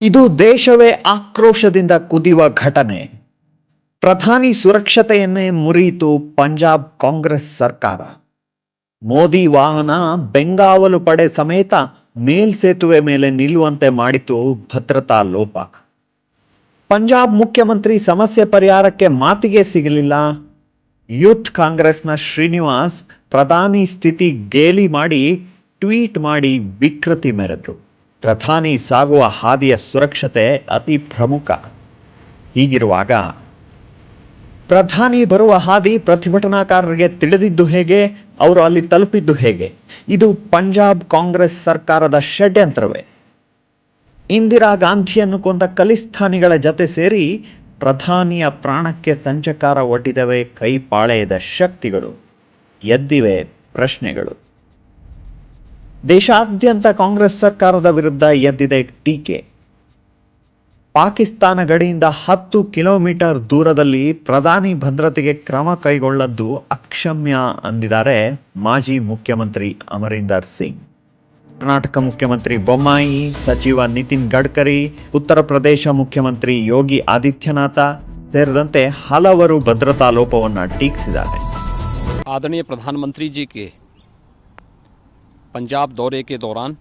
ಇದು ದೇಶವೇ ಆಕ್ರೋಶದಿಂದ ಕುದಿಯುವ ಘಟನೆ. ಪ್ರಧಾನಿ ಸುರಕ್ಷತೆಯನ್ನೇ ಮುರಿಯಿತು ಪಂಜಾಬ್ ಕಾಂಗ್ರೆಸ್ ಸರ್ಕಾರ. ಮೋದಿ ವಾಹನ, ಬೆಂಗಾವಲು ಪಡೆ ಸಮೇತ ಮೇಲ್ಸೇತುವೆ ಮೇಲೆ ನಿಲ್ಲುವಂತೆ ಮಾಡಿತು ಭದ್ರತಾ ಲೋಪ. ಪಂಜಾಬ್ ಮುಖ್ಯಮಂತ್ರಿ ಸಮಸ್ಯೆ ಪರಿಹಾರಕ್ಕೆ ಮಾತಿಗೆ ಸಿಗಲಿಲ್ಲ. ಯೂತ್ ಕಾಂಗ್ರೆಸ್ನ ಶ್ರೀನಿವಾಸ್ ಪ್ರಧಾನಿ ಸ್ಥಿತಿ ಗೇಲಿ ಮಾಡಿ ಟ್ವೀಟ್ ಮಾಡಿ ವಿಕೃತಿ ಮೆರೆದ್ರು. ಪ್ರಧಾನಿ ಸಾಗುವ ಹಾದಿಯ ಸುರಕ್ಷತೆ ಅತಿ ಪ್ರಮುಖ. ಹೀಗಿರುವಾಗ, ಪ್ರಧಾನಿ ಬರುವ ಹಾದಿ ಪ್ರತಿಭಟನಾಕಾರರಿಗೆ ತಿಳಿದಿದ್ದು ಹೇಗೆ, ಅವರು ಅಲ್ಲಿ ತಲುಪಿದ್ದು ಹೇಗೆ? ಇದು ಪಂಜಾಬ್ ಕಾಂಗ್ರೆಸ್ ಸರ್ಕಾರದ ಷಡ್ಯಂತ್ರವೇ? ಇಂದಿರಾ ಗಾಂಧಿಯನ್ನು ಕೊಂದ ಖಲಿಸ್ತಾನಿಗಳ ಜತೆ ಸೇರಿ ಪ್ರಧಾನಿಯ ಪ್ರಾಣಕ್ಕೆ ಸಂಚಕಾರ ಒಡ್ಡಿದವೆ ಕೈಪಾಳೆಯದ ಶಕ್ತಿಗಳು. ಎದ್ದಿವೆ ಪ್ರಶ್ನೆಗಳು. ದೇಶಾದ್ಯಂತ ಕಾಂಗ್ರೆಸ್ ಸರ್ಕಾರದ ವಿರುದ್ಧ ಎದ್ದಿದೆ ಟೀಕೆ. ಪಾಕಿಸ್ತಾನ ಗಡಿಯಿಂದ ಹತ್ತು ಕಿಲೋಮೀಟರ್ ದೂರದಲ್ಲಿ ಪ್ರಧಾನಿ ಭದ್ರತೆಗೆ ಕ್ರಮ ಕೈಗೊಳ್ಳದ್ದು ಅಕ್ಷಮ್ಯ ಅಂದಿದ್ದಾರೆ ಮಾಜಿ ಮುಖ್ಯಮಂತ್ರಿ ಅಮರಿಂದರ್ ಸಿಂಗ್. ಕರ್ನಾಟಕ ಮುಖ್ಯಮಂತ್ರಿ ಬೊಮ್ಮಾಯಿ, ಸಚಿವ ನಿತಿನ್ ಗಡ್ಕರಿ, ಉತ್ತರ ಪ್ರದೇಶ ಮುಖ್ಯಮಂತ್ರಿ ಯೋಗಿ ಆದಿತ್ಯನಾಥ ಸೇರಿದಂತೆ ಹಲವರು ಭದ್ರತಾ ಲೋಪವನ್ನು ಟೀಕಿಸಿದ್ದಾರೆ. ಆದರಣೀಯ ಪ್ರಧಾನಮಂತ್ರಿ ಜಿ ಕೆ पंजाब दौरे के दौरान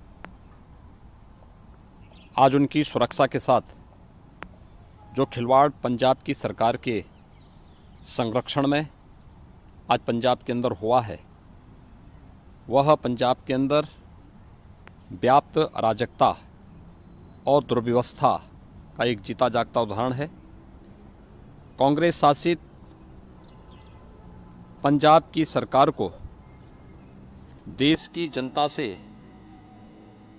आज उनकी सुरक्षा के साथ जो खिलवाड़ पंजाब की सरकार के संरक्षण में आज पंजाब के अंदर हुआ है, वह पंजाब के अंदर व्याप्त अराजकता और दुर्व्यवस्था का एक जीता जागता उदाहरण है। कांग्रेस शासित पंजाब की सरकार को देश की जनता से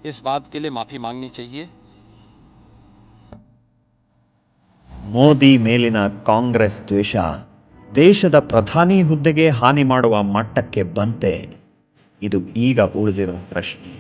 इस बात के लिए माफ़ी मांगनी चाहिए ಮೋದಿ ಮೇಲಿನ ಕಾಂಗ್ರೆಸ್ ದ್ವೇಷ ದೇಶದ ಪ್ರಧಾನಿ ಹುದ್ದೆಗೆ ಹಾನಿ ಮಾಡುವ ಮಟ್ಟಕ್ಕೆ ಬಂತೆ ಇದು ಈಗ ಉಳಿದಿರುವ ಪ್ರಶ್ನೆ